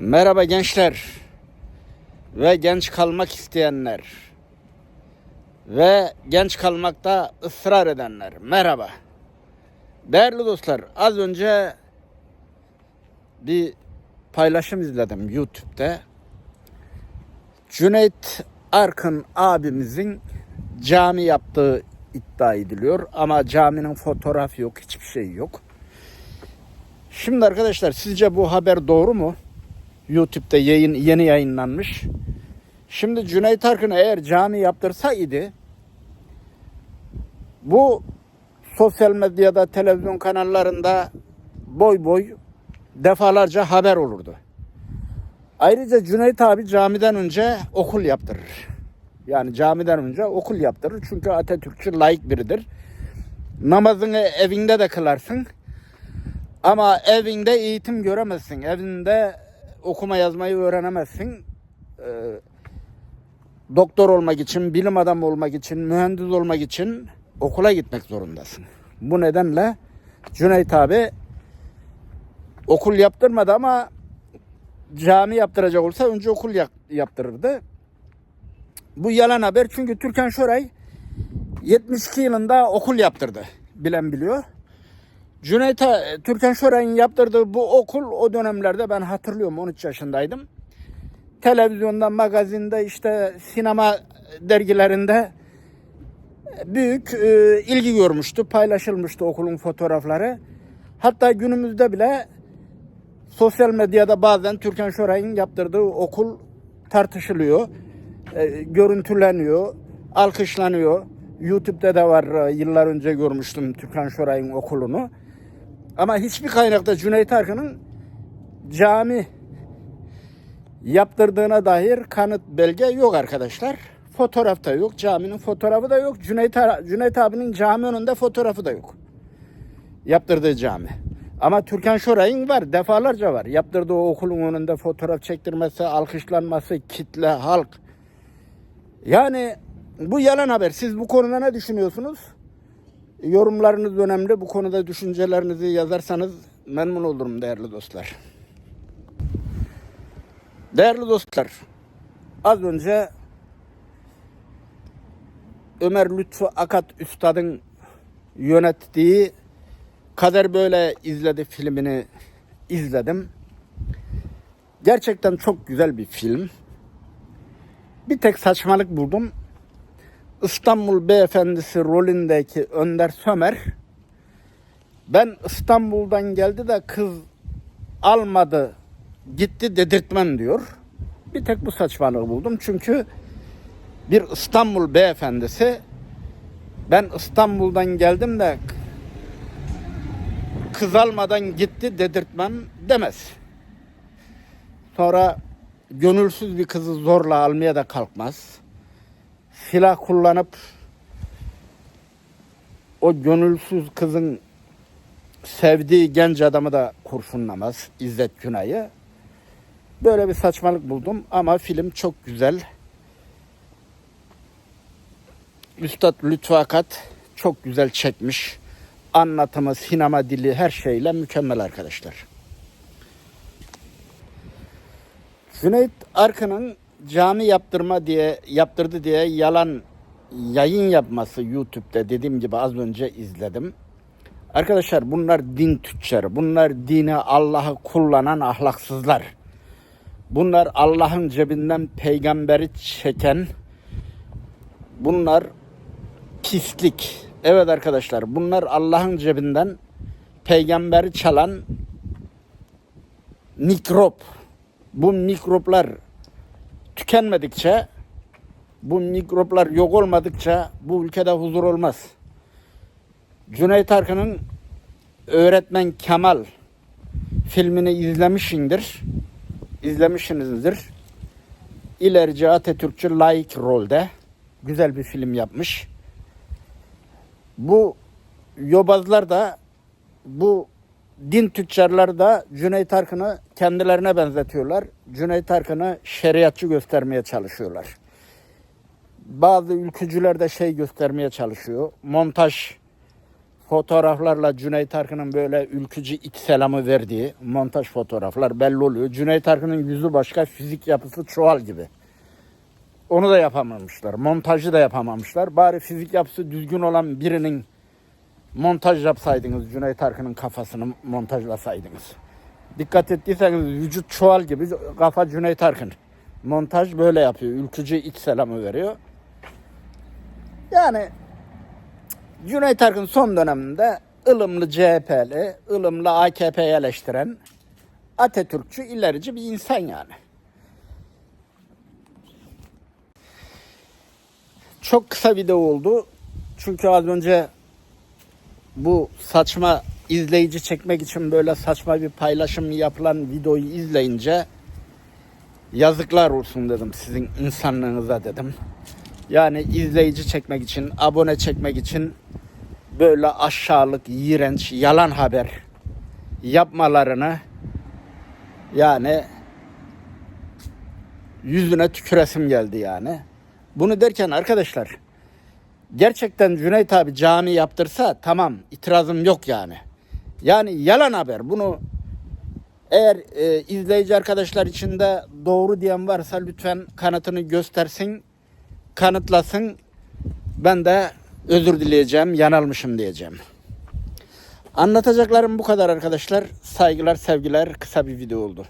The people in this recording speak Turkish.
Merhaba gençler ve genç kalmak isteyenler ve genç kalmakta ısrar edenler. Merhaba. Değerli dostlar, az önce bir paylaşım izledim YouTube'da. Cüneyt Arkın abimizin cami yaptığı iddia ediliyor ama caminin fotoğrafı yok, hiçbir şey yok. Şimdi arkadaşlar sizce bu haber doğru mu? YouTube'da yayın yeni yayınlanmış. Şimdi Cüneyt Arkın eğer cami yaptırsaydı bu sosyal medyada, televizyon kanallarında boy boy defalarca haber olurdu. Ayrıca Cüneyt abi camiden önce okul yaptırır. Yani camiden önce okul yaptırır. Çünkü Atatürkçü layık biridir. Namazını evinde de kılarsın. Ama evinde eğitim göremezsin. Evinde okuma yazmayı öğrenemezsin. Ee, doktor olmak için, bilim adamı olmak için, mühendis olmak için okula gitmek zorundasın. Bu nedenle Cüneyt abi okul yaptırmadı ama cami yaptıracak olsa önce okul yap- yaptırırdı. Bu yalan haber çünkü Türkan Şoray 72 yılında okul yaptırdı. Bilen biliyor. Cüneyt Ha- Türkan Şoray'ın yaptırdığı bu okul o dönemlerde ben hatırlıyorum 13 yaşındaydım. Televizyonda, magazinde, işte sinema dergilerinde büyük e, ilgi görmüştü. Paylaşılmıştı okulun fotoğrafları. Hatta günümüzde bile sosyal medyada bazen Türkan Şoray'ın yaptırdığı okul tartışılıyor. E, görüntüleniyor, alkışlanıyor. YouTube'da da var e, yıllar önce görmüştüm Türkan Şoray'ın okulunu. Ama hiçbir kaynakta Cüneyt Arkın'ın cami yaptırdığına dair kanıt belge yok arkadaşlar. Fotoğraf da yok, caminin fotoğrafı da yok. Cüneyt, Cüneyt abinin cami önünde fotoğrafı da yok. Yaptırdığı cami. Ama Türkan Şoray'ın var, defalarca var. Yaptırdığı okulun önünde fotoğraf çektirmesi, alkışlanması, kitle, halk. Yani bu yalan haber. Siz bu konuda ne düşünüyorsunuz? Yorumlarınız önemli. Bu konuda düşüncelerinizi yazarsanız memnun olurum değerli dostlar. Değerli dostlar, az önce Ömer Lütfü Akat Üstad'ın yönettiği Kader Böyle izledi filmini izledim. Gerçekten çok güzel bir film. Bir tek saçmalık buldum. İstanbul Beyefendisi rolündeki Önder Sömer ben İstanbul'dan geldi de kız almadı gitti dedirtmem diyor. Bir tek bu saçmalığı buldum. Çünkü bir İstanbul beyefendisi ben İstanbul'dan geldim de kız almadan gitti dedirtmem demez. Sonra gönülsüz bir kızı zorla almaya da kalkmaz silah kullanıp o gönülsüz kızın sevdiği genç adamı da kurşunlamaz İzzet Günay'ı. Böyle bir saçmalık buldum ama film çok güzel. Üstad Lütfü Akat çok güzel çekmiş. Anlatımı, sinema dili her şeyle mükemmel arkadaşlar. Cüneyt Arkın'ın cami yaptırma diye yaptırdı diye yalan yayın yapması YouTube'da dediğim gibi az önce izledim. Arkadaşlar bunlar din tüccarı. Bunlar dini Allah'ı kullanan ahlaksızlar. Bunlar Allah'ın cebinden peygamberi çeken bunlar pislik. Evet arkadaşlar bunlar Allah'ın cebinden peygamberi çalan mikrop. Bu mikroplar tükenmedikçe, bu mikroplar yok olmadıkça bu ülkede huzur olmaz. Cüneyt Arkın'ın Öğretmen Kemal filmini izlemişsindir. İzlemişsinizdir. İlerici Atatürkçü layık rolde güzel bir film yapmış. Bu yobazlar da bu din tüccarları da Cüneyt Arkın'ı kendilerine benzetiyorlar. Cüneyt Arkın'ı şeriatçı göstermeye çalışıyorlar. Bazı ülkücüler de şey göstermeye çalışıyor. Montaj fotoğraflarla Cüneyt Arkın'ın böyle ülkücü it selamı verdiği montaj fotoğraflar belli oluyor. Cüneyt Arkın'ın yüzü başka, fizik yapısı çuval gibi. Onu da yapamamışlar. Montajı da yapamamışlar. Bari fizik yapısı düzgün olan birinin montaj yapsaydınız Cüneyt Arkın'ın kafasını montajlasaydınız. Dikkat ettiyseniz vücut çuval gibi kafa Cüneyt Arkın. Montaj böyle yapıyor. Ülkücü iç selamı veriyor. Yani Cüneyt Arkın son döneminde ılımlı CHP'li, ılımlı AKP'yi eleştiren Atatürkçü, ilerici bir insan yani. Çok kısa video oldu. Çünkü az önce bu saçma izleyici çekmek için böyle saçma bir paylaşım yapılan videoyu izleyince yazıklar olsun dedim sizin insanlığınıza dedim. Yani izleyici çekmek için, abone çekmek için böyle aşağılık, iğrenç, yalan haber yapmalarını yani yüzüne tüküresim geldi yani. Bunu derken arkadaşlar gerçekten Cüneyt abi cami yaptırsa tamam itirazım yok yani. Yani yalan haber. Bunu eğer e, izleyici arkadaşlar içinde doğru diyen varsa lütfen kanıtını göstersin, kanıtlasın. Ben de özür dileyeceğim, yanılmışım diyeceğim. Anlatacaklarım bu kadar arkadaşlar. Saygılar, sevgiler. Kısa bir video oldu.